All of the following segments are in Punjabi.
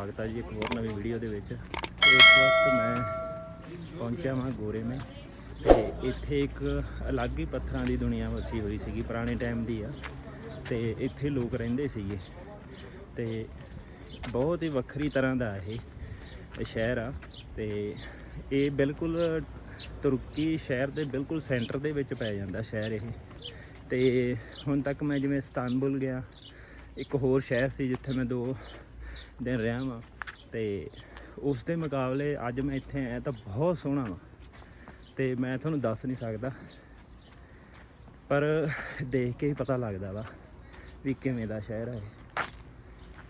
ਸਵਾਗਤ ਹੈ ਜੀ ਇੱਕ ਹੋਰ ਨਵੀਂ ਵੀਡੀਓ ਦੇ ਵਿੱਚ। ਇਸ ਵਕਤ ਮੈਂ ਪਹੁੰਚਿਆ ਹਾਂ ਗੋਰੇ ਮੇ। ਤੇ ਇੱਥੇ ਇੱਕ ਅਲੱਗ ਹੀ ਪੱਥਰਾਂ ਦੀ ਦੁਨੀਆ ਵਸੀ ਹੋਈ ਸੀਗੀ, ਪੁਰਾਣੇ ਟਾਈਮ ਦੀ ਆ। ਤੇ ਇੱਥੇ ਲੋਕ ਰਹਿੰਦੇ ਸੀਗੇ। ਤੇ ਬਹੁਤ ਹੀ ਵੱਖਰੀ ਤਰ੍ਹਾਂ ਦਾ ਇਹ ਇਹ ਸ਼ਹਿਰ ਆ। ਤੇ ਇਹ ਬਿਲਕੁਲ ਤੁਰਕੀ ਸ਼ਹਿਰ ਦੇ ਬਿਲਕੁਲ ਸੈਂਟਰ ਦੇ ਵਿੱਚ ਪੈ ਜਾਂਦਾ ਸ਼ਹਿਰ ਇਹ। ਤੇ ਹੁਣ ਤੱਕ ਮੈਂ ਜਿਵੇਂ ਇਸਤਾਨਬੁਲ ਗਿਆ, ਇੱਕ ਹੋਰ ਸ਼ਹਿਰ ਸੀ ਜਿੱਥੇ ਮੈਂ ਦੋ ਦਿਨ ਰਿਹਾ ਵਾਂ ਤੇ ਉਸ ਦੇ ਮੁਕਾਬਲੇ ਅੱਜ ਮੈਂ ਇੱਥੇ ਆਇਆ ਤਾਂ ਬਹੁਤ ਸੋਹਣਾ ਵਾ ਤੇ ਮੈਂ ਤੁਹਾਨੂੰ ਦੱਸ ਨਹੀਂ ਸਕਦਾ ਪਰ ਦੇਖ ਕੇ ਹੀ ਪਤਾ ਲੱਗਦਾ ਵਾ ਵੀ ਕਿਵੇਂ ਦਾ ਸ਼ਹਿਰ ਹੈ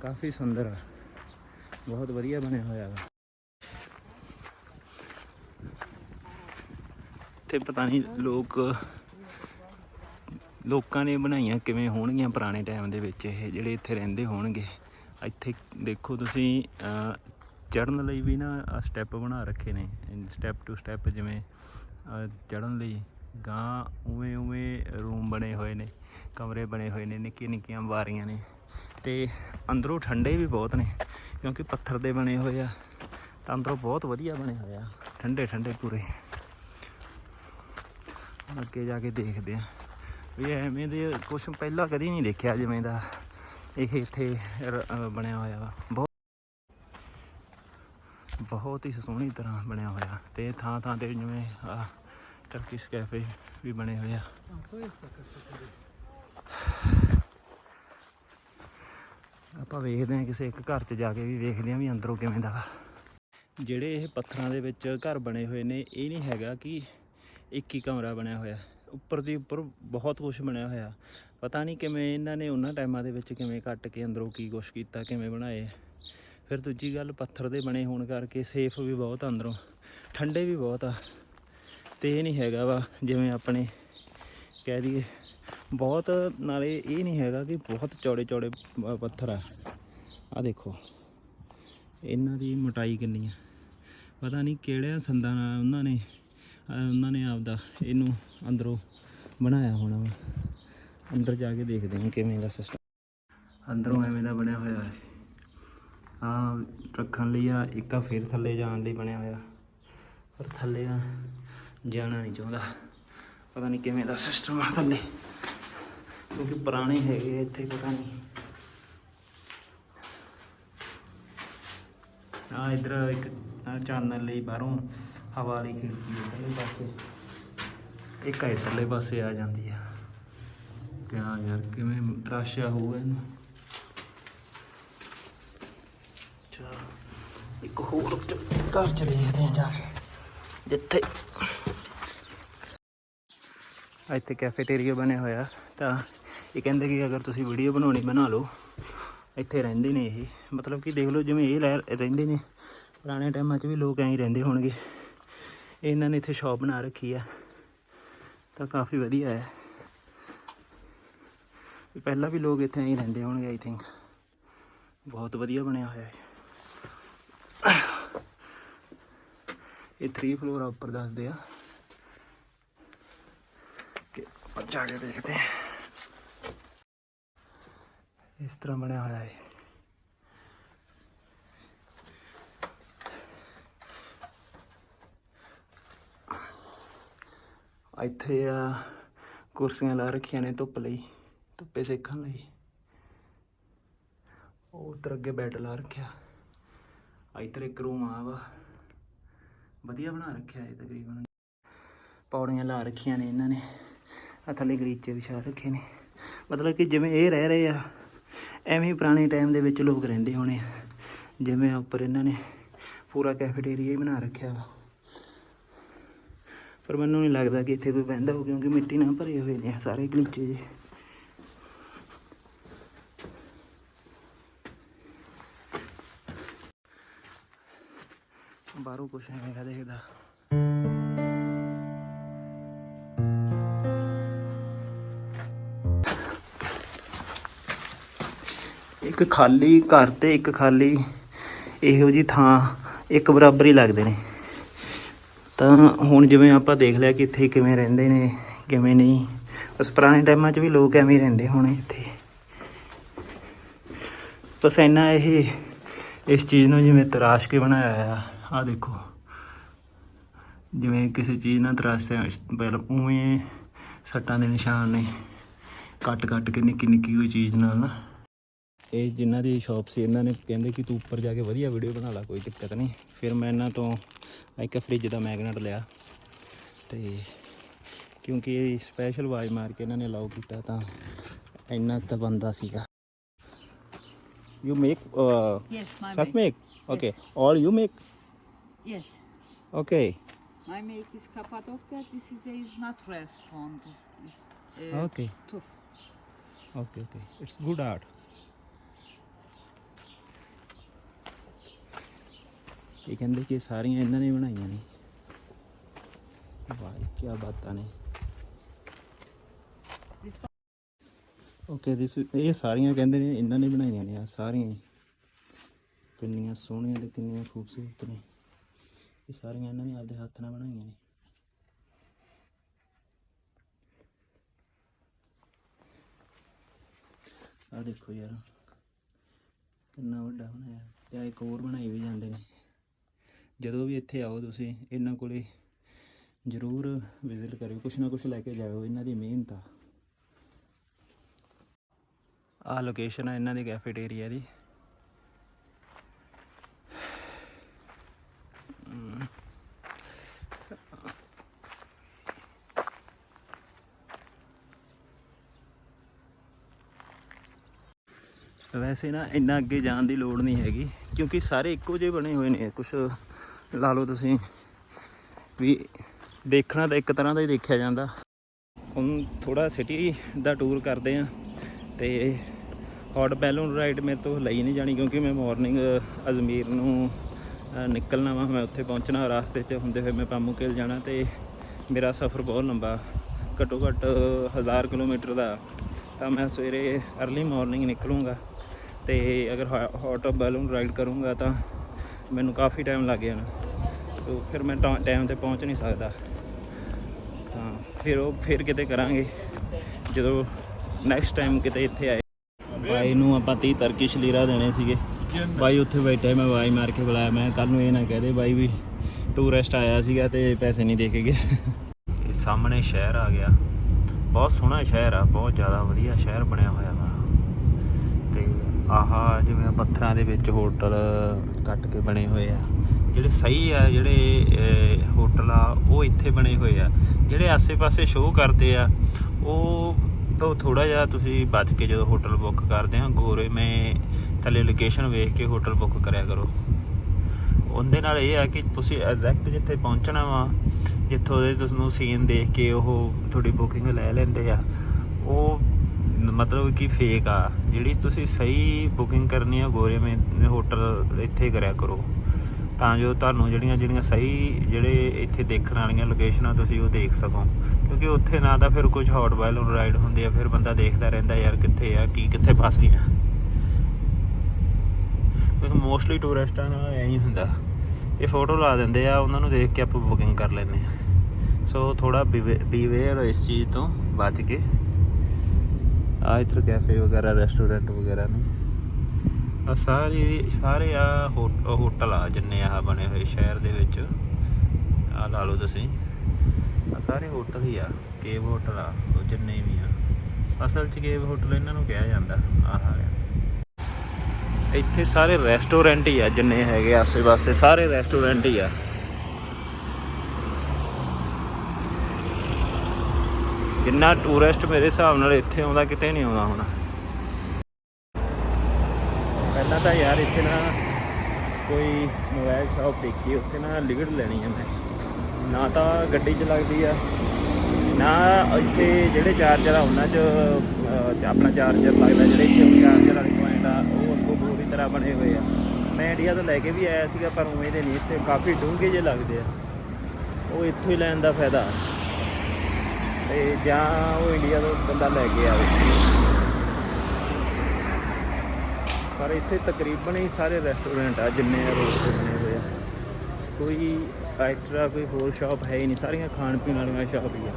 ਕਾਫੀ ਸੁੰਦਰ ਆ। ਬਹੁਤ ਵਧੀਆ ਬਣਿਆ ਹੋਇਆ ਵਾ। ਤੇ ਪਤਾ ਨਹੀਂ ਲੋਕ ਲੋਕਾਂ ਨੇ ਬਣਾਈਆਂ ਕਿਵੇਂ ਹੋਣਗੀਆਂ ਪੁਰਾਣੇ ਟਾਈਮ ਦੇ ਵਿੱਚ ਇਹ ਜਿਹੜੇ ਇੱਥੇ ਰਹਿੰਦੇ ਹੋਣਗੇ। ਇੱਥੇ ਦੇਖੋ ਤੁਸੀਂ ਚੜਨ ਲਈ ਵੀ ਨਾ ਸਟੈਪ ਬਣਾ ਰੱਖੇ ਨੇ। ਸਟੈਪ ਟੂ ਸਟੈਪ ਜਿਵੇਂ ਚੜਨ ਲਈ ਗਾਂ ਉਵੇਂ ਉਵੇਂ ਰੂਮ ਬਣੇ ਹੋਏ ਨੇ, ਕਮਰੇ ਬਣੇ ਹੋਏ ਨੇ, ਨਿੱਕੀਆਂ ਨਿੱਕੀਆਂ ਬਾਰੀਆਂ ਨੇ। ਤੇ ਅੰਦਰੋਂ ਠੰਡੇ ਵੀ ਬਹੁਤ ਨੇ, ਕਿਉਂਕਿ ਪੱਥਰ ਦੇ ਬਣੇ ਹੋਏ ਆ। ਤਾਂ ਅੰਦਰੋਂ ਬਹੁਤ ਵਧੀਆ ਬਣੇ ਹੋਏ ਆ। ਠੰਡੇ ਠੰਡੇ ਪੂਰੇ। ਅੱਗੇ ਜਾ ਕੇ ਦੇਖਦੇ ਆ। ਵੀ ਐਵੇਂ ਦੇ ਕੁਝ ਪਹਿਲਾਂ ਕਦੀ ਨਹੀਂ ਦੇਖਿਆ ਜਿਵੇਂ ਦਾ ਇਹ ਇੱਥੇ ਬਣਿਆ ਹੋਇਆ ਵਾ। ਬਹੁਤ ਬਹੁਤ ਹੀ ਸੋਹਣੀ ਤਰ੍ਹਾਂ ਬਣਿਆ ਹੋਇਆ ਤੇ ਥਾਂ ਥਾਂ ਤੇ ਜਿਵੇਂ ਟਰਕਿਸ਼ ਕੈਫੇ ਵੀ ਬਣੇ ਹੋਏ ਆ। ਆਪਾਂ ਵੇਖਦੇ ਹਾਂ ਕਿਸੇ ਇੱਕ ਘਰ 'ਚ ਜਾ ਕੇ ਵੀ ਵੇਖਦੇ ਹਾਂ ਵੀ ਅੰਦਰੋਂ ਕਿਵੇਂ ਦਾ ਵਾ। ਜਿਹੜੇ ਇਹ ਪੱਥਰਾਂ ਦੇ ਵਿੱਚ ਘਰ ਬਣੇ ਹੋਏ ਨੇ, ਇਹ ਨਹੀਂ ਹੈਗਾ ਕਿ ਇੱਕ ਹੀ ਕਮਰਾ ਬਣਿਆ ਹੋਇਆ। ਉੱਪਰ ਦੀ ਉੱਪਰ ਬਹੁਤ ਕੁਝ ਬਣਿਆ ਹੋਇਆ। ਪਤਾ ਨਹੀਂ ਕਿਵੇਂ ਇਹਨਾਂ ਨੇ ਉਹਨਾਂ ਟਾਈਮਾਂ ਦੇ ਵਿੱਚ ਕਿਵੇਂ ਕੱਟ ਕੇ ਅੰਦਰੋਂ ਕੀ ਕੁਛ ਕੀਤਾ, ਕਿਵੇਂ ਬਣਾਏ। ਫਿਰ ਦੂਜੀ ਗੱਲ, ਪੱਥਰ ਦੇ ਬਣੇ ਹੋਣ ਕਰਕੇ ਸੇਫ ਵੀ ਬਹੁਤ ਆ ਅੰਦਰੋਂ। ਠੰਡੇ ਵੀ ਬਹੁਤ ਆ। ਤੇ ਇਹ ਨਹੀਂ ਹੈਗਾ ਵਾ, ਜਿਵੇਂ ਆਪਣੇ ਕਹਿ ਦਈਏ, ਬਹੁਤ ਨਾਲੇ ਇਹ ਨਹੀਂ ਹੈਗਾ ਕਿ ਬਹੁਤ ਚੌੜੇ ਚੌੜੇ ਪੱਥਰ ਆ। ਆ ਦੇਖੋ, ਇਹਨਾਂ ਦੀ ਮੋਟਾਈ ਕਿੰਨੀ ਆ। ਪਤਾ ਨਹੀਂ ਕਿਹੜਿਆਂ ਸੰਦਾਂ ਨਾਲ ਉਹਨਾਂ ਨੇ ਉਹਨਾਂ ਨੇ ਆਪਦਾ ਇਹਨੂੰ ਅੰਦਰੋਂ ਬਣਾਇਆ ਹੋਣਾ ਵਾ। ਅੰਦਰ ਜਾ ਕੇ ਦੇਖਦੇ ਹਾਂ ਕਿਵੇਂ ਦਾ ਸਿਸਟਮ ਅੰਦਰੋਂ ਐਵੇਂ ਦਾ ਬਣਿਆ ਹੋਇਆ ਹੈ। ਆ ਰੱਖਣ ਲਈ ਆ, ਇੱਕ ਆ ਫੇਰ ਥੱਲੇ ਜਾਣ ਲਈ ਬਣਿਆ ਹੋਇਆ। ਪਰ ਥੱਲੇ ਆ ਜਾਣਾ ਨਹੀਂ ਚਾਹੁੰਦਾ। ਪਤਾ ਨਹੀਂ ਕਿਵੇਂ ਦਾ ਸਿਸਟਮ ਆ ਥੱਲੇ। ਕਿਉਂਕਿ ਪੁਰਾਣੇ ਹੈਗੇ ਇੱਥੇ ਪਤਾ ਨਹੀਂ। ਆ ਇਧਰ ਇੱਕ ਚਾਨਣ ਲਈ ਬਾਹਰੋਂ ਹਵਾ ਵਾਲੀ ਖਿੜਕੀ ਇਧਰਲੇ ਪਾਸੇ। ਇੱਕ ਆ ਇਧਰਲੇ ਪਾਸੇ ਆ ਜਾਂਦੀ ਆ। ਕਿਆ ਯਾਰ ਕਿਵੇਂ ਤਰਾਸ਼ਿਆ ਹੋਊਗਾ ਇਹਨੂੰ। ਚਲ, ਇੱਕ ਹੋਰ ਘਰ ਚ ਦੇਖਦੇ ਆ ਜਾ ਕੇ, ਜਿੱਥੇ ਇੱਥੇ ਕੈਫੇਟੇਰੀਆ ਬਣਿਆ ਹੋਇਆ। ਤਾਂ ਇਹ ਕਹਿੰਦੇ ਕਿ ਅਗਰ ਤੁਸੀਂ ਵੀਡੀਓ ਬਣਾਉਣੀ ਬਣਾ ਲਓ। ਇੱਥੇ ਰਹਿੰਦੇ ਨੇ ਇਹ। ਮਤਲਬ ਕਿ ਦੇਖ ਲਓ ਜਿਵੇਂ ਇਹ ਰਹਿ- ਰਹਿੰਦੇ ਨੇ। ਪੁਰਾਣੇ ਟਾਈਮਾਂ 'ਚ ਵੀ ਲੋਕ ਐਂ ਹੀ ਰਹਿੰਦੇ ਹੋਣਗੇ। ਇਹਨਾਂ ਨੇ ਇੱਥੇ ਸ਼ਾਪ ਬਣਾ ਰੱਖੀ ਆ। ਤਾਂ ਕਾਫੀ ਵਧੀਆ ਹੈ। ਪਹਿਲਾਂ ਵੀ ਲੋਕ ਇੱਥੇ ਐਂ ਹੀ ਰਹਿੰਦੇ ਹੋਣਗੇ ਆਈ ਥਿੰਕ ਬਹੁਤ ਵਧੀਆ ਬਣਿਆ ਹੋਇਆ ਹੈ ਇਹ 3 ਫਲੋਰ ਉੱਪਰ ਦੱਸਦੇ ਆ। ਕਿ ਆਪਾਂ ਜਾ ਕੇ ਦੇਖਦੇ ਹਾਂ। ਇਸ ਤਰ੍ਹਾਂ ਬਣਿਆ ਹੋਇਆ ਹੈ ਇੱਥੇ ਆ ਕੁਰਸੀਆਂ ਲਾ ਰੱਖੀਆਂ ਨੇ ਧੁੱਪ ਲਈ, ਧੁੱਪੇ ਸੇਕਣ ਲਈ। ਉਹ ਉੱਧਰ ਅੱਗੇ ਬੈੱਡ ਲਾ ਰੱਖਿਆ। ਇੱਧਰ ਇੱਕ ਰੂਮ ਆ ਵਾ। ਵਧੀਆ ਬਣਾ ਰੱਖਿਆ ਇਹ ਤਕਰੀਬਨ। ਪੌੜੀਆਂ ਲਾ ਰੱਖੀਆਂ ਨੇ ਇਹਨਾਂ ਨੇ। ਆ ਥੱਲੇ ਗਲੀਚੇ ਵਿਛਾ ਰੱਖੇ ਨੇ। ਮਤਲਬ ਕਿ ਜਿਵੇਂ ਇਹ ਰਹਿ ਰਹੇ ਆ, ਐਵੇਂ ਪੁਰਾਣੇ ਟਾਈਮ ਦੇ ਵਿੱਚ ਲੋਕ ਰਹਿੰਦੇ ਹੋਣੇ ਆ। ਜਿਵੇਂ ਉੱਪਰ ਇਹਨਾਂ ਨੇ ਪੂਰਾ ਕੈਫੇਟੇਰੀਆ ਹੀ ਬਣਾ ਰੱਖਿਆ ਵਾ। ਪਰ ਮੈਨੂੰ ਨਹੀਂ ਲੱਗਦਾ ਕਿ ਇੱਥੇ ਕੋਈ ਬਹਿੰਦਾ ਹੋ ਕਿਉਂਕਿ ਮਿੱਟੀ ਨਾਲ ਭਰੇ ਹੋਏ ਨੇ ਸਾਰੇ ਗਲੀਚੇ ਜੇ ਬਾਹਰੋਂ ਕੁਛ ਐਵੇਂ ਦਾ ਦੇਖਦਾ। ਇੱਕ ਖਾਲੀ ਘਰ ਤੇ ਇੱਕ ਖਾਲੀ ਇਹੋ ਜੀ ਥਾਂ, ਇੱਕ ਬਰਾਬਰ ਹੀ ਲੱਗਦੇ ਨੇ। ਤਾਂ ਹੁਣ ਜਿਵੇਂ ਆਪਾਂ ਦੇਖ ਲਿਆ ਕਿ ਇੱਥੇ ਕਿਵੇਂ ਰਹਿੰਦੇ ਨੇ, ਕਿਵੇਂ ਨਹੀਂ, ਬਸ ਪੁਰਾਣੇ ਟਾਈਮਾਂ 'ਚ ਵੀ ਲੋਕ ਐਵੇਂ ਹੀ ਰਹਿੰਦੇ ਹੋਣੇ ਇੱਥੇ। ਬਸ ਇੰਨਾ ਇਹ, ਇਸ ਚੀਜ਼ ਨੂੰ ਜਿਵੇਂ ਤਰਾਸ਼ ਕੇ ਬਣਾਇਆ ਆ ਆ ਦੇਖੋ। ਜਿਵੇਂ ਕਿਸੇ ਚੀਜ਼ ਨਾਲ ਤਰਾਸ਼ਿਆ ਪਹਿਲਾਂ ਉਵੇਂ ਸੱਟਾਂ ਦੇ ਨਿਸ਼ਾਨ ਨੇ ਕੱਟ ਕੱਟ ਕੇ ਨਿੱਕੀ ਨਿੱਕੀ ਕੋਈ ਚੀਜ਼ ਨਾਲ ਨਾ। ਇਹ ਜਿਨ੍ਹਾਂ ਦੀ ਸ਼ਾਪ ਸੀ ਇਹਨਾਂ ਨੇ ਕਹਿੰਦੇ ਕਿ ਤੂੰ ਉੱਪਰ ਜਾ ਕੇ ਵਧੀਆ ਵੀਡੀਓ ਬਣਾ ਲੈ ਕੋਈ ਦਿੱਕਤ ਨਹੀਂ ਫਿਰ ਮੈਂ ਇਹਨਾਂ ਤੋਂ ਇੱਕ ਫ੍ਰਿਜ ਦਾ ਮੈਗਨੇਟ ਲਿਆ ਤੇ ਕਿਉਂਕਿ ਇਹ ਸਪੈਸ਼ਲ ਆਵਾਜ਼ ਮਾਰ ਕੇ ਇਹਨਾਂ ਨੇ ਅਲਾਉ ਕੀਤਾ ਤਾਂ ਇੰਨਾ ਤਾਂ ਬੰਦਾ ਸੀਗਾ ਯੂ ਮੇਕ Yes, my ਸੱਚ make. Make okay all you make Yes, okay my make is Cappadocia. This is a, is not restaurant. This is uh, okay tour. Okay okay it's good art ਇਹ ਕਹਿੰਦੇ ਕਿ ਸਾਰੀਆਂ ਇਹਨਾਂ ਨੇ ਬਣਾਈਆਂ ਨੇ। ਵਾਹ ਕੀ ਬਾਤਾਂ ਨੇ। This ਓਕੇ ਦਿਸ ਇਹ ਸਾਰੀਆਂ ਕਹਿੰਦੇ ਨੇ, ਇਹਨਾਂ ਨੇ ਬਣਾਈਆਂ ਨੇ ਆ ਸਾਰੀਆਂ ਹੀ। ਕਿੰਨੀਆਂ ਸੋਹਣੀਆਂ ਤੇ ਕਿੰਨੀਆਂ ਖੂਬਸੂਰਤ ਨੇ। ਇਹ ਸਾਰੀਆਂ ਇਹਨਾਂ ਨੇ ਆਪਦੇ ਹੱਥ ਨਾਲ ਬਣਾਈਆਂ ਨੇ। ਆ ਦੇਖੋ ਯਾਰ, ਕਿੰਨਾ ਵੱਡਾ ਬਣਾਇਆ। ਤੇ ਇੱਕ ਹੋਰ ਬਣਾਈ ਵੀ ਜਾਂਦੇ ਨੇ। ਜਦੋਂ ਵੀ ਇੱਥੇ ਆਓ ਤੁਸੀਂ, ਇਹਨਾਂ ਕੋਲੇ ਜ਼ਰੂਰ ਵਿਜ਼ਿਟ ਕਰਿਓ, ਕੁਛ ਨਾ ਕੁਛ ਲੈ ਕੇ ਜਾਇਓ, ਇਹਨਾਂ ਦੀ ਮਿਹਨਤ ਆ। ਆਹ ਲੋਕੇਸ਼ਨ ਆ ਇਹਨਾਂ ਦੀ ਕੈਫੇਟੇਰੀਆ ਦੀ। ਵੈਸੇ ਨਾ, ਇੰਨਾ ਅੱਗੇ ਜਾਣ ਦੀ ਲੋੜ ਨਹੀਂ ਹੈਗੀ, ਕਿਉਂਕਿ ਸਾਰੇ ਇੱਕੋ ਜਿਹੇ ਬਣੇ ਹੋਏ ਨੇ, ਕੁਛ ਲਾ ਲਓ ਤੁਸੀਂ। ਵੀ ਦੇਖਣਾ ਤਾਂ ਇੱਕ ਤਰ੍ਹਾਂ ਦਾ ਹੀ ਦੇਖਿਆ ਜਾਂਦਾ। ਹੁਣ ਥੋੜਾ ਸਿਟੀ ਦਾ ਟੂਰ ਕਰਦੇ ਆ ਤੇ ਹੌਟ ਬੈਲੂਨ ਰਾਈਡ ਮੇਰੇ ਤੋਂ ਲਈ ਨਹੀਂ ਜਾਣੀ ਕਿਉਂਕਿ ਮੈਂ ਮਾਰਨਿੰਗ ਅਜ਼ਮੀਰ ਨੂੰ ਨਿਕਲਣਾ ਵਾ। ਮੈਂ ਉੱਥੇ ਪਹੁੰਚਣਾ, ਰਾਸਤੇ 'ਚ ਹੁੰਦੇ ਹੋਏ ਮੈਂ ਪਾਮੂਕੇਲ ਜਾਣਾ ਤੇ ਮੇਰਾ ਸਫ਼ਰ ਬਹੁਤ ਲੰਬਾ। ਘੱਟੋ ਘੱਟ 1000 ਕਿਲੋਮੀਟਰ ਦਾ। ਤਾਂ ਮੈਂ ਸਵੇਰੇ अर्ਲੀ ਮਾਰਨਿੰਗ ਨਿਕਲੂੰਗਾ ਤੇ ਅਗਰ ਹੌਟ ਬੈਲੂਨ ਰਾਈਡ ਕਰੂੰਗਾ ਤਾਂ ਮੈਨੂੰ ਕਾਫੀ ਟਾਈਮ ਲੱਗ ਜਾਣਾ। ਸੋ ਫਿਰ ਮੈਂ ਟਾਈਮ ਤੇ ਪਹੁੰਚ ਨਹੀਂ ਸਕਦਾ। ਤਾਂ ਫਿਰ ਉਹ ਫਿਰ ਕਿਤੇ ਕਰਾਂਗੇ। ਜਦੋਂ ਨੈਕਸਟ ਟਾਈਮ ਕਿਤੇ ਇੱਥੇ ਆਏ। ਬਾਈ ਨੂੰ ਆਪਾਂ 30 ਤਰਕਿਸ਼ ਲੀਰਾ ਦੇਣੇ ਸੀਗੇ। ਬਾਈ ਉੱਥੇ ਬੈਠੇ, ਮੈਂ ਆਵਾਜ਼ ਮਾਰ ਕੇ ਬੁਲਾਇਆ। ਮੈਂ ਕੱਲ ਨੂੰ ਇਹ ਨਾ ਕਹਦੇ ਬਾਈ ਵੀ ਟੂਰਿਸਟ ਆਇਆ ਸੀਗਾ ਤੇ ਪੈਸੇ ਨਹੀਂ ਦੇ ਕੇ ਗਿਆ। ਇਹ ਸਾਹਮਣੇ ਸ਼ਹਿਰ ਆ ਗਿਆ। ਬਹੁਤ ਸੋਹਣਾ ਸ਼ਹਿਰ ਆ, ਬਹੁਤ ਜ਼ਿਆਦਾ ਵਧੀਆ ਸ਼ਹਿਰ ਬਣਿਆ ਹੋਇਆ ਵਾ। ਤੇ ਆਹਾ ਜਿਵੇਂ ਪੱਥਰਾਂ ਦੇ ਵਿੱਚ ਹੋਟਲ ਕੱਟ ਕੇ ਬਣੇ ਹੋਏ ਆ। ਜਿਹੜੇ ਸਹੀ ਆ, ਜਿਹੜੇ ਹੋਟਲ ਆ, ਉਹ ਇੱਥੇ ਬਣੇ ਹੋਏ ਆ। ਜਿਹੜੇ ਆਸੇ-ਪਾਸੇ ਸ਼ੋਅ ਕਰਦੇ ਆ, ਉਹ ਤੋਂ ਥੋੜਾ ਜਿਹਾ ਤੁਸੀਂ ਬਚ ਕੇ ਜਦੋਂ ਹੋਟਲ ਬੁੱਕ ਕਰਦੇ ਆ, ਗੋਰੇ ਮੈਂ ਥੱਲੇ ਲੋਕੇਸ਼ਨ ਵੇਖ ਕੇ ਹੋਟਲ ਬੁੱਕ ਕਰਿਆ ਕਰੋ। ਉਹਦੇ ਨਾਲ ਇਹ ਆ ਕਿ ਤੁਸੀਂ ਐਗਜ਼ੈਕਟ ਜਿੱਥੇ ਪਹੁੰਚਣਾ ਵਾ, ਜਿੱਥੋਂ ਦੇ ਤੁਹਾਨੂੰ ਸੀਨ ਦੇਖ ਕੇ ਉਹ ਤੁਹਾਡੀ ਬੁਕਿੰਗ ਲੈ ਲੈਂਦੇ ਆ, ਉਹ ਮਤਲਬ ਕਿ ਫੇਕ ਆ। ਜਿਹੜੀ ਤੁਸੀਂ ਸਹੀ ਬੁਕਿੰਗ ਕਰਨੀ ਆ, ਗੋਰੇ ਮੇ ਹੋਟਲ ਇੱਥੇ ਕਰਿਆ ਕਰੋ। ਤਾਂ ਜੋ ਤੁਹਾਨੂੰ ਜਿਹੜੀਆਂ ਜਿਹੜੀਆਂ ਸਹੀ ਜਿਹੜੇ ਇੱਥੇ ਦੇਖਣ ਵਾਲੀਆਂ ਲੋਕੇਸ਼ਨਾਂ ਤੁਸੀਂ ਉਹ ਦੇਖ ਸਕੋ। ਕਿਉਂਕਿ ਉੱਥੇ ਨਾ ਤਾਂ ਫਿਰ ਕੁਝ ਹੌਟ ਬੈਲੂਨ ਰਾਈਡ ਹੁੰਦੇ ਆ, ਫਿਰ ਬੰਦਾ ਦੇਖਦਾ ਰਹਿੰਦਾ ਯਾਰ ਕਿੱਥੇ ਆ, ਕੀ ਕਿੱਥੇ ਫਸ ਗਿਆ। ਕਿਉਂਕਿ ਮੋਸਟਲੀ ਟੂਰਿਸਟਾਂ ਨਾਲ ਐਂ ਹੀ ਹੁੰਦਾ। ਇਹ ਫੋਟੋ ਲਾ ਦਿੰਦੇ ਆ, ਉਹਨਾਂ ਨੂੰ ਦੇਖ ਕੇ ਆਪਾਂ ਬੁਕਿੰਗ ਕਰ ਲੈਂਦੇ ਆ। ਸੋ ਥੋੜਾ ਬੀਵੇਅਰ ਇਸ ਚੀਜ਼ ਤੋਂ, ਬਚ ਕੇ। ਆ ਇੱਧਰ ਕੈਫੇ ਵਗੈਰਾ ਰੈਸਟੋਰੈਂਟ ਵਗੈਰਾ ਨੇ। ਆ ਸਾਰੇ ਸਾਰੇ ਆ ਹੋਟਲ ਆ ਜਿੰਨੇ ਆ ਬਣੇ ਹੋਏ ਸ਼ਹਿਰ ਦੇ ਵਿੱਚ। ਆ ਲਾ ਲਓ ਤੁਸੀਂ। ਆ ਸਾਰੇ ਹੋਟਲ ਹੀ ਆ ਕੇਵ ਹੋਟਲ ਆ, ਉਹ ਜਿੰਨੇ ਵੀ ਆ। ਅਸਲ 'ਚ ਕੇਵ ਹੋਟਲ ਇਹਨਾਂ ਨੂੰ ਕਿਹਾ ਜਾਂਦਾ, ਆਹ ਇੱਥੇ ਸਾਰੇ ਰੈਸਟੋਰੈਂਟ ਹੀ ਆ ਜਿੰਨੇ ਹੈਗੇ ਆਸੇ-ਪਾਸੇ, ਸਾਰੇ ਰੈਸਟੋਰੈਂਟ ਹੀ ਆ। ਜਿੰਨਾ ਟੂਰਿਸਟ ਮੇਰੇ ਹਿਸਾਬ ਨਾਲ ਇੱਥੇ ਆਉਂਦਾ, ਕਿਤੇ ਨਹੀਂ ਆਉਂਦਾ ਹੁਣ ਪਹਿਲਾਂ ਤਾਂ ਯਾਰ ਇੱਥੇ ਨਾ ਕੋਈ ਮੋਬਾਈਲ ਸ਼ਾਪ ਦੇਖੀ, ਉੱਥੇ ਨਾ ਲਿਗੜ ਲੈਣੀ ਆ ਮੈਂ। ਨਾ ਤਾਂ ਗੱਡੀ 'ਚ ਲੱਗਦੀ ਆ, ਨਾ ਇੱਥੇ ਜਿਹੜੇ ਚਾਰਜਰ ਆ ਉਹਨਾਂ 'ਚ ਆਪਣਾ ਚਾਰਜਰ ਲੱਗਦਾ, ਜਿਹੜੇ ਇੱਥੇ ਚਾਰਜਰ ਵਾਲੇ ਪੁਆਇੰਟ ਆ, ਉਹ ਅੱਗੋਂ ਪੂਰੀ ਤਰ੍ਹਾਂ ਬਣੇ ਹੋਏ ਆ। ਮੈਂ ਇੰਡੀਆ ਤੋਂ ਲੈ ਕੇ ਵੀ ਆਇਆ ਸੀਗਾ, ਪਰ ਉਵੇਂ ਦੇ ਨਹੀਂ, ਇੱਥੇ ਕਾਫੀ ਡੂੰਘੇ ਜਿਹੇ ਲੱਗਦੇ ਆ। ਉਹ ਇੱਥੋਂ ਹੀ ਲੈਣ ਦਾ ਫਾਇਦਾ। ਤੇ ਜਾਂ ਉਹ ਇੰਡੀਆ ਤੋਂ ਬੰਦਾ ਲੈ ਕੇ ਆਵੇ। ਪਰ ਇੱਥੇ ਤਕਰੀਬਨ ਹੀ ਸਾਰੇ ਰੈਸਟੋਰੈਂਟ ਆ, ਜਿੰਨੇ ਆ ਰੋਡ ਤੇ ਬਣੇ ਹੋਏ ਆ। ਕੋਈ ਐਕਸਟਰਾ ਕੋਈ ਹੋਰ ਸ਼ਾਪ ਹੈ ਹੀ ਨਹੀਂ, ਸਾਰੀਆਂ ਖਾਣ ਪੀਣ ਵਾਲੀਆਂ ਸ਼ਾਪ ਹੀ ਆ।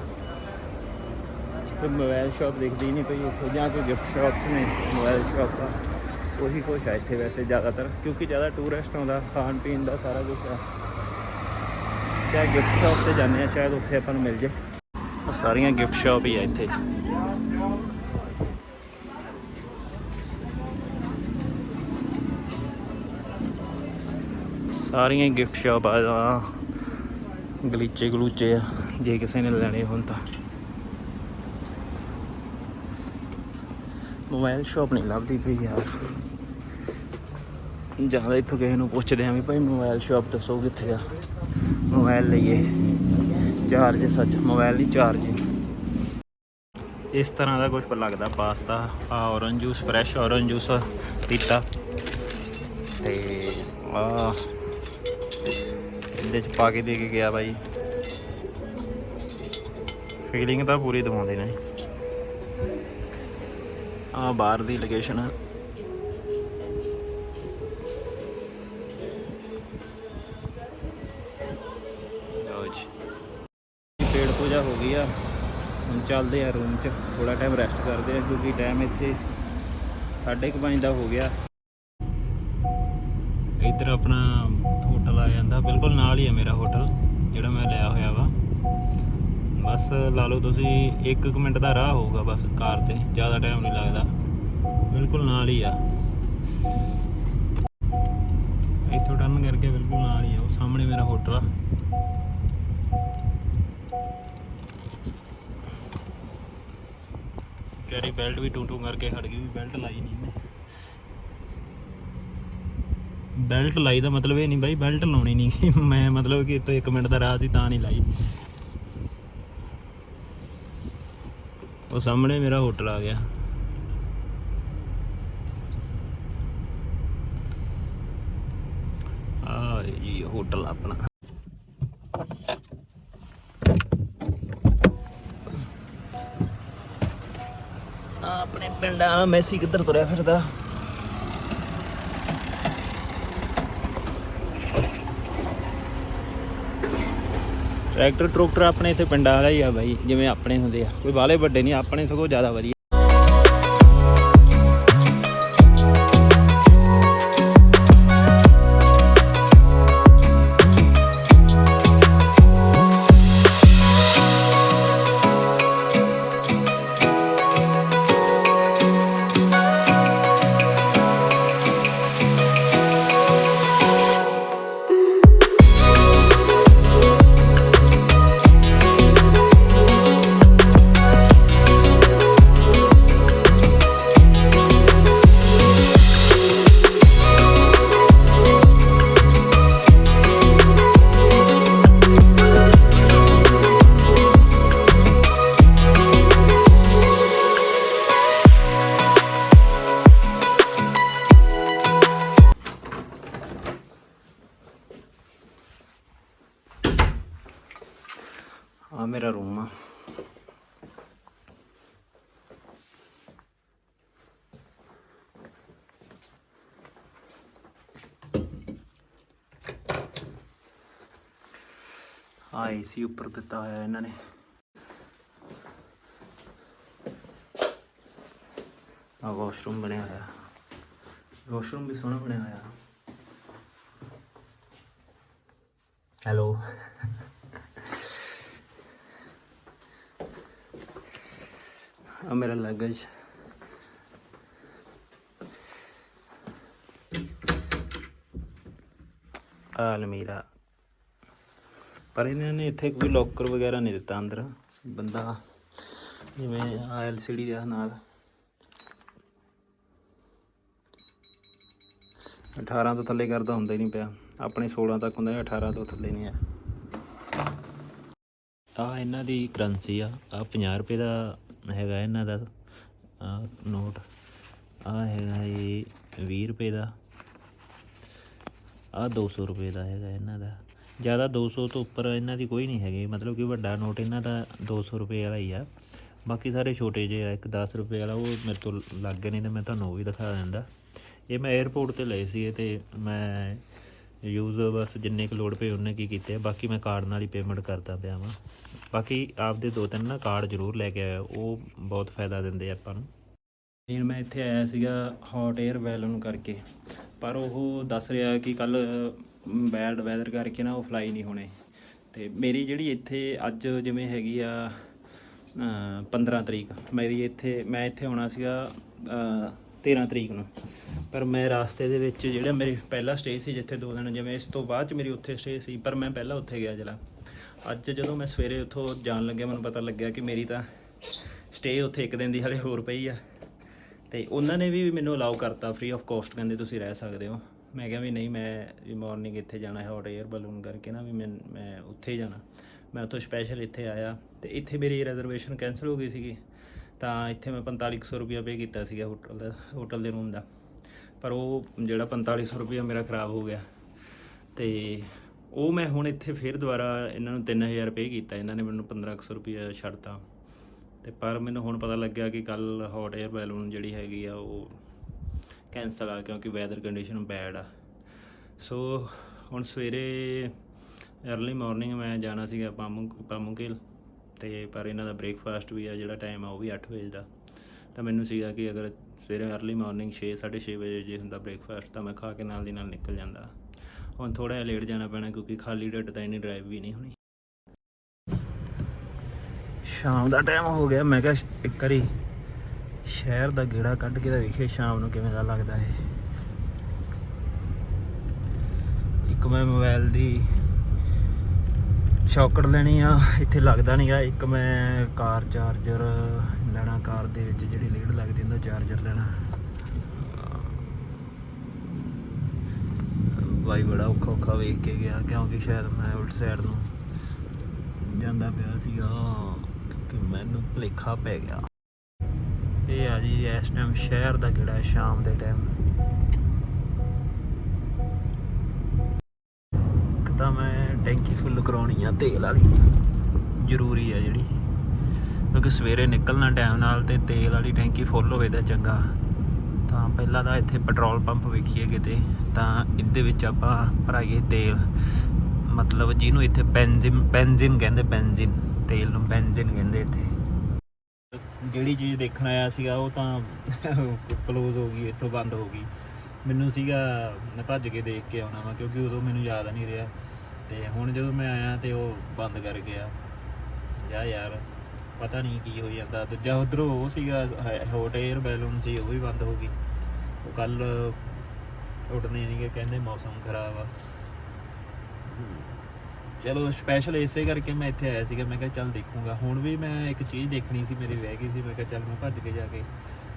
ਕੋਈ ਮੋਬਾਈਲ ਸ਼ਾਪ ਦਿਖਦੀ ਨਹੀਂ ਪਈ ਉੱਥੇ ਜਾਂ ਕੋਈ ਗਿਫਟ ਸ਼ਾਪਸ ਨੇ ਮੋਬਾਈਲ ਸ਼ਾਪ ਆ। ਉਹੀ ਕੁਛ ਆ ਇੱਥੇ ਵੈਸੇ ਜ਼ਿਆਦਾਤਰ, ਕਿਉਂਕਿ ਜ਼ਿਆਦਾ ਟੂਰਿਸਟ ਆਉਂਦਾ, ਖਾਣ ਪੀਣ ਦਾ ਸਾਰਾ ਕੁਝ ਆ। ਚਾਹੇ ਗਿਫਟ ਸ਼ਾਪ ਤੇ ਜਾਂਦੇ ਆ, ਸ਼ਾਇਦ ਉੱਥੇ ਆਪਾਂ ਨੂੰ ਮਿਲ ਜੇ। ਸਾਰੀਆਂ ਗਿਫਟ ਸ਼ਾਪ ਹੀ ਆ ਇੱਥੇ। ਸਾਰੀਆਂ ਗਿਫਟ ਸ਼ਾਪ ਆ ਗਲੀਚੇ ਗਲੂਚੇ ਆ, ਜੇ ਕਿਸੇ ਨੇ ਲੈਣੇ ਹੋਣ ਤਾਂ। ਮੋਬਾਈਲ ਸ਼ਾਪ ਨਹੀਂ ਲੱਭਦੀ ਪਈ ਯਾਰ। ਜ਼ਿਆਦਾ ਇੱਥੋਂ ਕਿਸੇ ਨੂੰ ਪੁੱਛਦੇ ਆਂ ਵੀ ਭਾਈ ਮੋਬਾਈਲ ਸ਼ਾਪ ਦੱਸੋ ਕਿੱਥੇ ਆ। ਮੋਬਾਈਲ ਲਈਏ। ਚਾਰਜ ਸੱਚ ਮੋਬਾਈਲ ਨਹੀਂ ਚਾਰਜ ਇਸ ਤਰ੍ਹਾਂ ਦਾ ਕੁਝ ਲੱਗਦਾ ਪਾਸਤਾ ਆ orange juice fresh orange juice ਪੀਤਾ। ਤੇ ਆ ਇਹਦੇ ਚ ਪਾ ਕੇ ਦੇ ਕੇ ਗਿਆ ਬਾਈ। ਫੀਲਿੰਗ ਤਾਂ ਪੂਰੀ ਦਵਾਉਂਦੇ ਨੇ। ਆ ਬਾਹਰ ਦੀ ਲੋਕੇਸ਼ਨ ਆ। ਪੇੜ ਪੂਜਾ ਹੋ ਗਈ ਆ। ਹੁਣ ਚੱਲਦੇ ਆ ਰੂਮ 'ਚ। ਥੋੜਾ ਟਾਈਮ ਰੈਸਟ ਕਰਦੇ ਆ, ਕਿਉਂਕਿ ਟਾਈਮ ਇੱਥੇ 5:30 ਦਾ ਹੋ ਗਿਆ। ਇੱਧਰ ਆਪਣਾ ਹੋਟਲ ਆ ਜਾਂਦਾ। ਬਿਲਕੁਲ ਨਾਲ ਹੀ ਆ ਮੇਰਾ ਹੋਟਲ, ਜਿਹੜਾ ਮੈਂ ਲਿਆ ਹੋਇਆ ਵਾ। ਬਸ ਲਾ ਲਓ ਤੁਸੀਂ 1 ਮਿੰਟ ਦਾ ਰਾਹ ਹੋਊਗਾ ਬਸ ਕਾਰ ਤੇ, ਜ਼ਿਆਦਾ ਟਾਈਮ ਨਹੀਂ ਲੱਗਦਾ। ਬਿਲਕੁਲ ਨਾਲ ਹੀ ਆ। ਇੱਥੋਂ ਟਰਨ ਕਰਕੇ ਬਿਲਕੁਲ ਨਾਲ ਹੀ ਆ, ਉਹ ਸਾਹਮਣੇ ਮੇਰਾ ਹੋਟਲ ਆ। ਕੈਰੀ ਬੈਲਟ ਵੀ ਟੂ ਟੂ ਕਰਕੇ ਹਟ ਗਈ, ਵੀ ਬੈਲਟ ਲਾਈ ਨਹੀਂ ਮੈਂ ਬੈਲਟ ਲਾਈ ਦਾ ਮਤਲਬ ਇਹ ਨਹੀਂ ਬਾਈ, ਬੈਲਟ ਲਾਉਣੀ ਨਹੀਂ। ਮੈਂ ਮਤਲਬ ਕਿ ਇੱਥੋਂ 1 ਮਿੰਟ ਦਾ ਰਾਹ ਸੀ ਤਾਂ ਨਹੀਂ ਲਾਈ। ਉਹ ਸਾਹਮਣੇ ਮੇਰਾ ਹੋਟਲ ਆ ਗਿਆ। ਆ ਇਹ ਹੋਟਲ ਆਪਣਾ। ਆਪਣੇ ਪਿੰਡ ਆ ਮੈਸੀ ਕਿੱਧਰ ਤੁਰਿਆ ਫਿਰਦਾ? ਟਰੈਕਟਰ ਟਰੂਕਟਰ ਆਪਣੇ ਇੱਥੇ ਪਿੰਡਾਂ ਵਾਲਾ ਹੀ ਆ ਬਾਈ, ਜਿਵੇਂ ਆਪਣੇ ਹੁੰਦੇ ਆ। ਕੋਈ ਬਾਲੇ ਵੱਡੇ ਨਹੀਂ, ਆਪਣੇ ਸਗੋਂ ਜ਼ਿਆਦਾ ਵਧੀਆ। ਏਸੀ ਉੱਪਰ ਦਿੱਤਾ ਹੋਇਆ ਇਹਨਾਂ ਨੇ। ਆ ਵਾਸ਼ਰੂਮ ਬਣਿਆ ਹੋਇਆ। ਵਾਸ਼ਰੂਮ ਵੀ ਸੋਹਣਾ ਬਣਿਆ ਹੋਇਆ। ਹੈਲੋ ਆ ਮੇਰਾ ਲਗੇਜ ਆ ਅਲਮੀਰਾ। ਪਰ ਇਹਨਾਂ ਨੇ ਇੱਥੇ ਕੋਈ ਲੋਕਰ ਵਗੈਰਾ ਨਹੀਂ ਦਿੱਤਾ ਅੰਦਰ। ਬੰਦਾ ਜਿਵੇਂ ਆ ਐਲਸੀਡੀ ਦੇ ਨਾਲ। 18 ਤੋਂ ਥੱਲੇ ਕਰਦਾ ਹੁੰਦਾ ਹੀ ਨਹੀਂ ਪਿਆ। ਆਪਣੇ 16 ਤੱਕ ਹੁੰਦਾ 18 ਤੋਂ ਥੱਲੇ ਨਹੀਂ ਆ ਆ ਇਹਨਾਂ ਦੀ ਕਰੰਸੀ ਆ। ਆ 50 ਰੁਪਏ ਦਾ ਹੈਗਾ ਇਹਨਾਂ ਦਾ ਨੋਟ। ਆ ਹੈਗਾ ਇਹ 20 ਰੁਪਏ ਦਾ। ਆ 200 ਰੁਪਏ ਦਾ ਹੈਗਾ ਇਹਨਾਂ ਦਾ। ਜ਼ਿਆਦਾ 200 ਤੋਂ ਉੱਪਰ ਇਹਨਾਂ ਦੀ ਕੋਈ ਨਹੀਂ ਹੈਗੀ। ਮਤਲਬ ਕਿ ਵੱਡਾ ਨੋਟ ਇਹਨਾਂ ਦਾ 200 ਰੁਪਏ ਵਾਲਾ ਹੀ ਆ। ਬਾਕੀ ਸਾਰੇ ਛੋਟੇ ਜਿਹੇ ਆ, ਇੱਕ 10 ਰੁਪਏ ਵਾਲਾ, ਉਹ ਮੇਰੇ ਤੋਂ ਲੱਗ ਗਏ ਨਹੀਂ ਤੇ ਮੈਂ ਤੁਹਾਨੂੰ ਉਹ ਵੀ ਦਿਖਾ ਦਿੰਦਾ। ਇਹ ਮੈਂ 에어ਪੋਰਟ ਤੇ ਲਏ ਸੀ ਤੇ ਮੈਂ ਯੂਜ਼ ਬਸ ਜਿੰਨੇ ਕੁ ਲੋਡ ਪਏ ਉਹਨੇ ਕੀ ਕੀਤੇ ਬਾਕੀ ਮੈਂ ਕਾਰਡ ਨਾਲ ਹੀ ਪੇਮੈਂਟ ਕਰਦਾ ਪਿਆ ਵਾਂ। ਬਾਕੀ ਆਪਦੇ ਦੋ ਤਿੰਨ ਨਾ ਕਾਰਡ ਜ਼ਰੂਰ ਲੈ ਕੇ ਆਇਓ, ਉਹ ਬਹੁਤ ਫਾਇਦਾ ਦਿੰਦੇ ਆਪਾਂ ਨੂੰ। ਮੇਨ ਮੈਂ ਇੱਥੇ ਆਇਆ ਸੀਗਾ ਹੌਟ 에ਅਰ ਵੈਲਨ ਕਰਕੇ। ਪਰ ਉਹ ਦੱਸ ਰਿਹਾ ਕਿ ਕੱਲ ਬੈਡ ਵੈਦਰ ਕਰਕੇ ਨਾ ਉਹ ਫਲਾਈ ਨਹੀਂ ਹੋਣੇ। ਤੇ ਮੇਰੀ ਜਿਹੜੀ ਇੱਥੇ ਅੱਜ ਜਿਵੇਂ ਹੈਗੀ ਆ ਅ, 15 ਤਰੀਕ ਮੇਰੀ ਇੱਥੇ ਮੈਂ ਇੱਥੇ ਆਉਣਾ ਸੀਗਾ ਅ, 13 ਤਰੀਕ ਨੂੰ। ਪਰ ਮੈਂ ਰਾਸਤੇ ਦੇ ਵਿੱਚ ਜਿਹੜਾ ਮੇਰੇ ਪਹਿਲਾ ਸਟੇ ਸੀ ਜਿੱਥੇ ਦੋ ਦਿਨ ਜਿਵੇਂ ਇਸ ਤੋਂ ਬਾਅਦ ਚ ਮੇਰੀ ਉੱਥੇ ਸਟੇ ਸੀ ਪਰ ਮੈਂ ਪਹਿਲਾਂ ਉੱਥੇ ਗਿਆ ਜਲਾ ਅੱਜ ਜਦੋਂ ਮੈਂ ਸਵੇਰੇ ਉੱਥੋਂ ਜਾਣ ਲੱਗਿਆ ਮੈਨੂੰ ਪਤਾ ਲੱਗਿਆ ਕਿ ਮੇਰੀ ਤਾਂ ਸਟੇ ਉੱਥੇ ਇੱਕ ਦਿਨ ਦੀ ਹਲੇ ਹੋਰ ਪਈ ਆ। ਤੇ ਉਹਨਾਂ ਨੇ ਵੀ ਮੈਨੂੰ ਅਲਾਉ ਕਰਤਾ ਫ੍ਰੀ ਆਫ ਕਾਸਟ ਕਹਿੰਦੇ ਤੁਸੀਂ ਰਹਿ ਸਕਦੇ ਹੋ। ਮੈਂ ਕਿਹਾ ਵੀ ਨਹੀਂ, ਮੈਂ ਵੀ ਮਾਰਨਿੰਗ ਇੱਥੇ ਜਾਣਾ ਹੈ ਹੌਟ 에ਅਰ ਬਲੂਨ ਕਰਕੇ ਨਾ, ਵੀ ਮੈਂ ਮੈਂ ਉੱਥੇ ਹੀ ਜਾਣਾ। ਮੈਂ ਉੱਥੋਂ ਸਪੈਸ਼ਲ ਇੱਥੇ ਆਇਆ ਤੇ ਇੱਥੇ ਮੇਰੀ ਰਿਜ਼ਰਵੇਸ਼ਨ ਕੈਨਸਲ ਹੋ ਗਈ ਸੀਗੀ। ਤਾਂ ਇੱਥੇ ਮੈਂ 4500 ਰੁਪਇਆ ਪੇ ਕੀਤਾ ਸੀਗਾ ਹੋਟਲ ਦਾ ਹੋਟਲ ਦੇ ਰੂਮ ਦਾ। ਪਰ ਉਹ ਜਿਹੜਾ 4500 ਰੁਪਇਆ ਮੇਰਾ ਖਰਾਬ ਹੋ ਗਿਆ। ਤੇ ਉਹ ਮੈਂ ਹੁਣ ਇੱਥੇ ਫਿਰ ਦੁਬਾਰਾ ਇਹਨਾਂ ਨੂੰ 3000 ਪੇ ਕੀਤਾ। ਇਹਨਾਂ ਨੇ ਮੈਨੂੰ 1500 ਰੁਪਇਆ ਛੱਡਤਾ। ਤੇ ਪਰ ਮੈਨੂੰ ਹੁਣ ਪਤਾ ਲੱਗਿਆ ਕਿ ਕੱਲ ਹੌਟ 에ਅਰ ਬੈਲੂਨ ਜਿਹੜੀ ਹੈਗੀ ਆ, ਉਹ ਕੈਨਸਲ ਆ ਕਿਉਂਕਿ ਵੈਦਰ ਕੰਡੀਸ਼ਨ ਬੈਡ ਆ। ਸੋ ਹੁਣ ਸਵੇਰੇ अर्ਲੀ ਮਾਰਨਿੰਗ ਮੈਂ ਜਾਣਾ ਸੀਗਾ ਪਾਮੂ, ਪਾਮੂਕੇਲ ਤੇ ਪਰ ਇਹਨਾਂ ਦਾ ਬ੍ਰੇਕਫਾਸਟ ਵੀ ਆ, ਜਿਹੜਾ ਟਾਈਮ ਆ ਉਹ ਵੀ 8 ਵਜੇ ਦਾ। ਤਾਂ ਮੈਨੂੰ ਸੀਗਾ ਕਿ ਅਗਰ ਸਵੇਰੇ अर्ਲੀ ਮਾਰਨਿੰਗ 6 6:30 ਵਜੇ ਜੇ ਹੁੰਦਾ ਬ੍ਰੇਕਫਾਸਟ ਤਾਂ ਮੈਂ ਖਾ ਕੇ ਨਾਲ ਦੀ ਨਾਲ ਨਿਕਲ ਜਾਂਦਾ। ਹੁਣ ਥੋੜਾ ਜਿਹਾ ਲੇਟ ਜਾਣਾ ਪੈਣਾ ਕਿਉਂਕਿ ਖਾਲੀ ਢਿੱਡ ਤਾਂ ਇਨੀ ਡਰਾਈਵ ਵੀ ਨਹੀਂ ਹੋਣੀ। ਸ਼ਾਮ ਦਾ ਟਾਈਮ ਹੋ ਗਿਆ, ਮੈਂ ਕਿਹਾ ਇੱਕ ਵਾਰੀ ਸ਼ਹਿਰ ਦਾ ਗੇੜਾ ਕੱਢ ਕੇ ਤਾਂ ਵੇਖੇ ਸ਼ਾਮ ਨੂੰ ਕਿਵੇਂ ਦਾ ਲੱਗਦਾ ਹੈ ਇੱਕ ਮੈਂ ਮੋਬਾਈਲ ਦੀ ਸ਼ੌਕਟ ਲੈਣੀ ਆ, ਇੱਥੇ ਲੱਗਦਾ ਨਹੀਂ ਆ ਇੱਕ ਮੈਂ ਕਾਰ ਚਾਰਜਰ ਲੈਣਾ ਕਾਰ ਦੇ ਵਿੱਚ ਜਿਹੜੀ ਲੀਡ ਲੱਗਦੀ ਹੁੰਦਾ ਚਾਰਜਰ ਲੈਣਾ। ਬਾਈ ਬੜਾ ਔਖਾ ਔਖਾ ਵੇਖ ਕੇ ਗਿਆ, ਕਿਉਂਕਿ ਸ਼ਾਇਦ ਮੈਂ ਉਲਟ ਸਾਈਡ ਨੂੰ ਜਾਂਦਾ ਪਿਆ ਸੀਗਾ, ਕਿ ਮੈਨੂੰ ਭੁਲੇਖਾ ਪੈ ਗਿਆ। ਇਹ ਆ ਜੀ, ਇਸ ਟਾਈਮ ਸ਼ਹਿਰ ਦਾ ਕਿਹੜਾ ਸ਼ਾਮ ਦੇ ਟਾਈਮ ਇੱਕ ਤਾਂ ਮੈਂ ਟੈਂਕੀ ਫੁੱਲ ਕਰਾਉਣੀ ਆ, ਤੇਲ ਵਾਲੀ। ਜ਼ਰੂਰੀ ਆ ਜਿਹੜੀ। ਕਿਉਂਕਿ ਸਵੇਰੇ ਨਿਕਲਣਾ ਟਾਈਮ ਨਾਲ ਤੇ ਤੇਲ ਵਾਲੀ ਟੈਂਕੀ ਫੁੱਲ ਹੋਵੇ ਤਾਂ ਚੰਗਾ। ਤਾਂ ਪਹਿਲਾਂ ਤਾਂ ਇੱਥੇ ਪੈਟਰੋਲ ਪੰਪ ਵੇਖੀਏ ਕਿਤੇ। ਤਾਂ ਇਹਦੇ ਵਿੱਚ ਆਪਾਂ ਭਰਾਈਏ ਤੇਲ। ਮਤਲਬ ਜਿਹਨੂੰ ਇੱਥੇ ਬੈਂਜ਼ਿਨ ਬੈਂਜ਼ਿਨ ਕਹਿੰਦੇ ਬੈਂਜ਼ਿਨ ਤੇਲ ਨੂੰ ਬੈਂਜ਼ਿਨ ਕਹਿੰਦੇ ਇੱਥੇ। ਜਿਹੜੀ ਚੀਜ਼ ਦੇਖਣ ਆਇਆ ਸੀਗਾ, ਉਹ ਤਾਂ ਕਲੋਜ਼ ਹੋ ਗਈ, ਇੱਥੋਂ ਬੰਦ ਹੋ ਗਈ। ਮੈਨੂੰ ਸੀਗਾ, ਮੈਂ ਭੱਜ ਕੇ ਦੇਖ ਕੇ ਆਉਣਾ ਵਾ, ਕਿਉਂਕਿ ਉਦੋਂ ਮੈਨੂੰ ਯਾਦ ਨਹੀਂ ਰਿਹਾ। ਤੇ ਹੁਣ ਜਦੋਂ ਮੈਂ ਆਇਆ ਤੇ ਉਹ ਬੰਦ ਕਰ ਗਿਆ। ਯਾ ਯਾਰ, ਪਤਾ ਨਹੀਂ ਕੀ ਹੋ ਜਾਂਦਾ। ਦੂਜਾ ਉਧਰੋਂ ਉਹ ਸੀਗਾ ਹੌਟ 에ਅਰ ਬੈਲੂਨ ਸੀ, ਉਹ ਵੀ ਬੰਦ ਹੋ ਗਈ। ਉਹ ਕੱਲ ਉੱਡਣੇ ਨਹੀਂਗੇ ਕਹਿੰਦੇ ਮੌਸਮ ਖਰਾਬ ਆ। ਚਲੋ ਸਪੈਸ਼ਲ ਇਸੇ ਕਰਕੇ ਮੈਂ ਇੱਥੇ ਆਇਆ ਸੀਗਾ, ਮੈਂ ਕਿਹਾ ਚੱਲ ਦੇਖੂੰਗਾ। ਹੁਣ ਵੀ ਮੈਂ ਇੱਕ ਚੀਜ਼ ਦੇਖਣੀ ਸੀ, ਮੇਰੀ ਰਹਿ ਗਈ ਸੀ, ਮੈਂ ਕਿਹਾ ਚੱਲ ਮੈਂ ਭੱਜ ਕੇ ਜਾ ਕੇ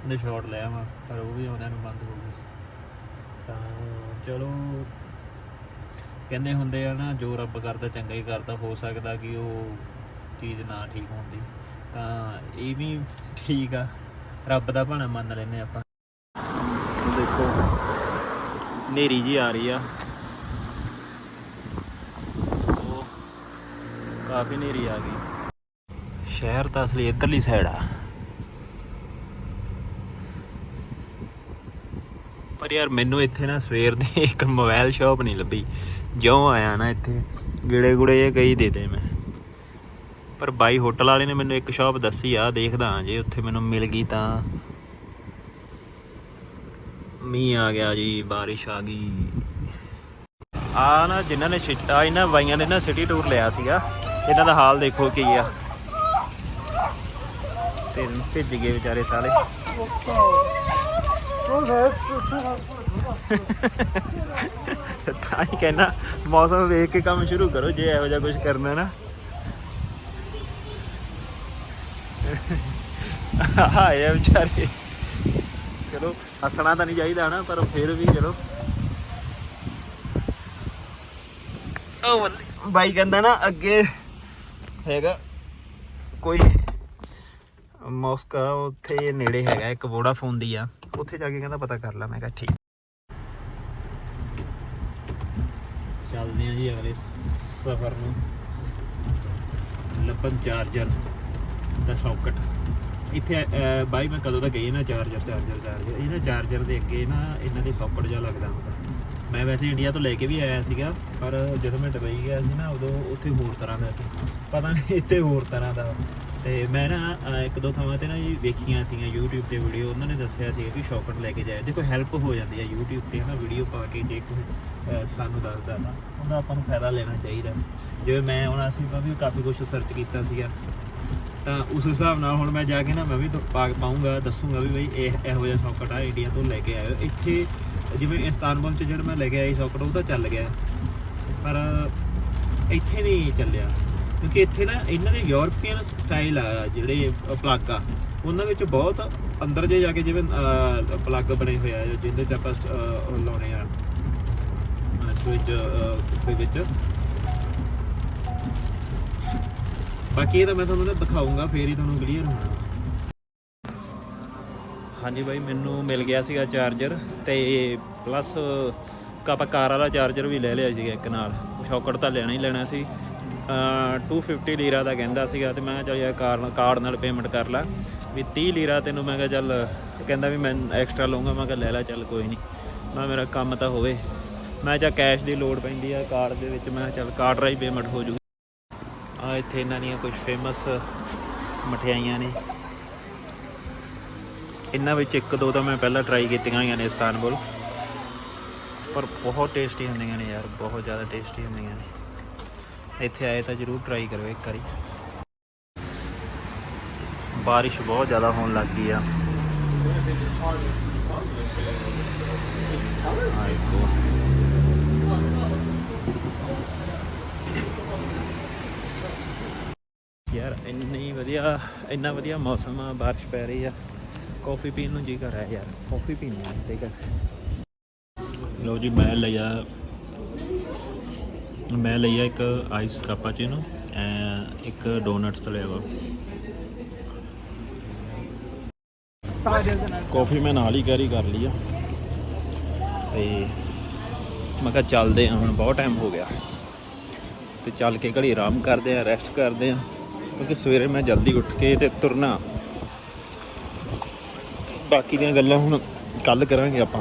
ਉਹਨੇ ਸ਼ਾਟ ਲੈ ਆਵਾਂ, ਪਰ ਉਹ ਵੀ ਉਹਨਾਂ ਨੂੰ ਬੰਦ ਹੋ ਗਈ। ਤਾਂ ਚਲੋ, ਕਹਿੰਦੇ ਹੁੰਦੇ ਆ ਨਾ, ਜੋ ਰੱਬ ਕਰਦਾ ਚੰਗਾ ਹੀ ਕਰਦਾ, ਹੋ ਸਕਦਾ ਕਿ ਉਹ ਚੀਜ਼ ਨਾ ਠੀਕ ਹੁੰਦੀ ਤਾਂ ਇਹ ਵੀ ਠੀਕ ਆ, ਰੱਬ ਦਾ ਭਾਣਾ ਮੰਨ ਲੈਨੇ ਆਪਾਂ। ਦੇਖੋ ਨੇਰੀ ਜੀ ਆ ਰਹੀ ਆ। ਕਾਫੀ ਨੇਰੀ ਆ ਗਈ। ਸ਼ਹਿਰ ਤਾਂ ਅਸਲੀ ਇੱਧਰਲੀ ਸਾਈਡ ਆ। ਪਰ ਯਾਰ ਮੈਨੂੰ ਇੱਥੇ ਨਾ ਸਵੇਰ ਦੀ ਇੱਕ ਮੋਬਾਈਲ ਸ਼ਾਪ ਨਹੀਂ ਲੱਭੀ। ਜਿਉਂ ਆਇਆ ਨਾ ਇੱਥੇ, ਗਿੜੇ ਗੁੜੇ ਜੇ ਕਈ ਦੇਤੇ ਮੈਂ। ਪਰ ਬਾਈ ਹੋਟਲ ਵਾਲੇ ਨੇ ਮੈਨੂੰ ਇੱਕ ਸ਼ਾਪ ਦੱਸੀ ਆ ਦੇਖਦਾ ਹਾਂ ਜੇ ਉੱਥੇ ਮੈਨੂੰ ਮਿਲ ਗਈ ਤਾਂ। ਮੀਂਹ ਆ ਗਿਆ ਜੀ, ਬਾਰਿਸ਼ ਆ ਗਈ। ਆ ਨਾ ਜਿਨ੍ਹਾਂ ਨੇ ਛਿੱਟਾ ਇਹਨਾਂ ਬਾਈਆਂ ਨੇ ਨਾ ਸਿਟੀ ਟੂਰ ਲਿਆ ਸੀਗਾ। ਇਹਨਾਂ ਦਾ ਹਾਲ ਦੇਖੋ ਕੀ ਆ। ਤੇ ਭਿੱਜ ਗਏ ਵਿਚਾਰੇ ਸਾਰੇ। ਤਾਂ ਹੀ ਕਹਿਣਾ ਮੌਸਮ ਵੇਖ ਕੇ ਕੰਮ ਸ਼ੁਰੂ ਕਰੋ, ਜੇ ਇਹੋ ਜਿਹਾ ਕੁਝ ਕਰਨਾ ਨਾ। ਹਾਂ ਵਿਚਾਰੇ। ਚਲੋ, ਹੱਸਣਾ ਤਾਂ ਨਹੀਂ ਚਾਹੀਦਾ ਨਾ ਪਰ ਫਿਰ ਵੀ ਚਲੋ। ਉਹ ਬਾਈ ਕਹਿੰਦਾ ਨਾ, ਅੱਗੇ ਹੈਗਾ। ਕੋਈ ਮੋਸਕਾ ਉੱਥੇ ਨੇੜੇ ਹੈਗਾ, ਇੱਕ ਵੋਡਾਫੋਨ ਦੀ ਆ। ਉੱਥੇ ਜਾ ਕੇ ਕਹਿੰਦਾ ਪਤਾ ਕਰ ਲੈ, ਮੈਂ ਕਿਹਾ ਠੀਕ। ਚੱਲਦੇ ਆ ਜੀ ਅਗਲੇ ਸਫ਼ਰ ਨੂੰ। ਲੱਭਣ ਚਾਰਜਰ ਦਾ ਸੌਕਟ। ਇੱਥੇ ਬਾਈ ਮੈਂ ਕਦੋਂ ਦਾ ਗਈ ਨਾ ਚਾਰਜਰ ਚਾਰਜਰ ਚਾਰਜਰ। ਇਹ ਨਾ ਚਾਰਜਰ ਦੇ ਅੱਗੇ ਨਾ ਇਹਨਾਂ ਦੇ ਸੌਕਟ ਜਿਹਾ ਲੱਗਦਾ ਹੁੰਦਾ। ਮੈਂ ਵੈਸੇ ਇੰਡੀਆ ਤੋਂ ਲੈ ਕੇ ਵੀ ਆਇਆ ਸੀਗਾ, ਪਰ ਜਦੋਂ ਮੈਂ ਦੁਬਈ ਗਿਆ ਸੀ ਨਾ, ਉਦੋਂ ਉੱਥੇ ਹੋਰ ਤਰ੍ਹਾਂ ਦਾ ਸੀ। ਪਤਾ ਨਹੀਂ ਇੱਥੇ ਹੋਰ ਤਰ੍ਹਾਂ ਦਾ। ਤੇ ਮੈਂ ਨਾ ਇੱਕ ਦੋ ਥਾਵਾਂ ਤੇ ਨਾ ਜੀ ਵੇਖੀਆਂ ਸੀਗੀਆਂ YouTube ਤੇ ਵੀਡੀਓ ਉਹਨਾਂ ਨੇ ਦੱਸਿਆ ਸੀ ਕਿ ਸ਼ੌਕਟ ਲੈ ਕੇ ਜਾਏ। ਦੇਖੋ ਹੈਲਪ ਹੋ ਜਾਂਦੀ ਹੈ YouTube ਤੇ ਨਾ ਵੀਡੀਓ ਪਾ ਕੇ ਜੇ ਕੋਈ ਸਾਨੂੰ ਦੱਸਦਾ ਨਾ ਉਹਦਾ ਆਪਾਂ ਨੂੰ ਫਾਇਦਾ ਲੈਣਾ ਚਾਹੀਦਾ। ਜਿਵੇਂ ਮੈਂ ਹੁਣ ਅਸੀਂ ਮੈਂ ਵੀ ਕਾਫੀ ਕੁਝ ਸਰਚ ਕੀਤਾ ਸੀਗਾ। ਤਾਂ ਉਸ ਹਿਸਾਬ ਨਾਲ ਹੁਣ ਮੈਂ ਜਾ ਕੇ ਨਾ, ਮੈਂ ਵੀ ਤੋਂ ਪਾ ਪਾਉਂਗਾ ਦੱਸੂਗਾ ਵੀ ਬਈ ਇਹ ਇਹੋ ਜਿਹਾ ਸ਼ੌਕਟ ਆ, ਇੰਡੀਆ ਤੋਂ ਲੈ ਕੇ ਆਇਓ। ਇੱਥੇ ਜਿਵੇਂ ਇਸਤਾਨਬੁਲ ਚ ਜਿਹੜਾ ਮੈਂ ਲੈ ਕੇ ਆਇਆ ਸ਼ੌਕਟ ਉਹ ਤਾਂ ਚੱਲ ਗਿਆ। ਪਰ ਇੱਥੇ ਨਹੀਂ ਚੱਲਿਆ। ਕਿਉਂਕਿ ਇੱਥੇ ਨਾ ਇਹਨਾਂ ਦੇ ਯੂਰਪੀਅਨ ਸਟਾਈਲ ਆ ਜਿਹੜੇ ਪਲੱਗ ਆ ਉਹਨਾਂ ਵਿੱਚ ਬਹੁਤ ਅੰਦਰ ਜੇ ਜਾ ਕੇ ਜਿਵੇਂ ਪਲੱਗ ਬਣੇ ਹੋਏ ਆ ਜਿਹਦੇ ਚ ਆਪਾਂ ਅਹ, ਲਾਉਣੇ ਆ ਸਵਿਚ ਦੇ ਵਿੱਚ। ਬਾਕੀ ਇਹ ਤਾਂ ਮੈਂ ਤੁਹਾਨੂੰ ਤਾਂ ਦਿਖਾਉਂਗਾ ਫੇਰ ਹੀ ਤੁਹਾਨੂੰ ਕਲੀਅਰ ਹੋਣਾ। ਹਾਂਜੀ ਬਾਈ, ਮੈਨੂੰ ਮਿਲ ਗਿਆ ਸੀਗਾ ਚਾਰਜਰ ਤੇ ਪਲੱਸ ਆਪਾਂ ਕਾਰ ਵਾਲਾ ਚਾਰਜਰ ਵੀ ਲੈ ਲਿਆ ਸੀਗਾ ਇੱਕ ਨਾਲ। ਸ਼ੌਕਟ ਤਾਂ ਲੈਣਾ ਹੀ ਲੈਣਾ ਸੀ। ਅਹ 250 ਲੀਰਾ ਦਾ ਕਹਿੰਦਾ ਸੀਗਾ ਤੇ ਮੈਂ ਕਿਹਾ ਚੱਲ ਯਾਰ ਕਾਰ ਕਾਰਡ ਨਾਲ ਪੇਮੈਂਟ ਕਰ ਲਾ। ਵੀ 30 ਲੀਰਾ ਤੈਨੂੰ ਮੈਂ ਕਿਹਾ ਚੱਲ ਕਹਿੰਦਾ ਵੀ ਮੈਂ ਐਕਸਟਰਾ ਲਊਂਗਾ, ਮੈਂ ਕਿਹਾ ਲੈ ਲੈ ਚੱਲ ਕੋਈ ਨਹੀਂ ਮੈਂ ਮੇਰਾ ਕੰਮ ਤਾਂ ਹੋਵੇ। ਮੈਂ ਜਾਂ ਕੈਸ਼ ਦੀ ਲੋੜ ਪੈਂਦੀ ਆ ਕਾਰਡ ਦੇ ਵਿੱਚ, ਮੈਂ ਕਿਹਾ ਚੱਲ ਕਾਰਡ ਰਾਹੀਂ ਪੇਮੈਂਟ ਹੋ ਜੂਗੀ ਆ ਇੱਥੇ ਇਹਨਾਂ ਦੀਆਂ ਕੁਝ ਫੇਮਸ ਮਠਿਆਈਆਂ ਨੇ। ਇਹਨਾਂ ਵਿੱਚ ਇੱਕ ਦੋ ਤਾਂ ਮੈਂ ਪਹਿਲਾਂ ਟਰਾਈ ਕੀਤੀਆਂ ਹੋਈਆਂ ਨੇ ਇਸਤਾਨਬੁਲ। ਪਰ ਬਹੁਤ ਟੇਸਟੀ ਹੁੰਦੀਆਂ ਨੇ ਯਾਰ, ਬਹੁਤ ਜ਼ਿਆਦਾ ਟੇਸਟੀ ਹੁੰਦੀਆਂ ਨੇ। ਇੱਥੇ ਆਏ ਤਾਂ ਜਰੂਰ ਟਰਾਈ ਕਰੋ ਇੱਕ ਵਾਰੀ। ਬਾਰਿਸ਼ ਬਹੁਤ ਜ਼ਿਆਦਾ ਹੋਣ ਲੱਗ ਗਈ ਆ। ਆਈਕੋ ਯਾਰ, ਇੰਨੀ ਵਧੀਆ, ਇੰਨਾ ਵਧੀਆ ਮੌਸਮ ਆ, ਬਾਰਿਸ਼ ਪੈ ਰਹੀ ਆ। ਕਾਫੀ ਪੀਣ ਨੂੰ ਜੀ ਕਰ ਰਿਹਾ ਯਾਰ ਕਾਫੀ ਪੀਣੀ ਆ, ਠੀਕ ਹੈ ਲਓ ਜੀ, ਮੈਂ ਲਿਆ ਮੈਂ ਲਿਆ ਇੱਕ ਆਈਸ ਕਾਪਾਚੀਨੋ ਇੱਕ ਡੋਨਟਸ ਲਿਆ ਵਾ। ਕਾਫੀ ਮੈਂ ਨਾਲ ਹੀ ਕੈਰੀ ਕਰ ਲਈ ਆ। ਤੇ ਮੈਂ ਕਿਹਾ ਚੱਲਦੇ ਹਾਂ ਹੁਣ ਬਹੁਤ ਟਾਈਮ ਹੋ ਗਿਆ। ਤੇ ਚੱਲ ਕੇ ਘੜੀ ਆਰਾਮ ਕਰਦੇ ਆ ਰੈਸਟ ਕਰਦੇ ਆ, ਕਿਉਂਕਿ ਸਵੇਰੇ ਮੈਂ ਜਲਦੀ ਉੱਠ ਕੇ ਤੇ ਤੁਰਨਾ। ਬਾਕੀ ਦੀਆਂ ਗੱਲਾਂ ਹੁਣ ਕੱਲ ਕਰਾਂਗੇ ਆਪਾਂ।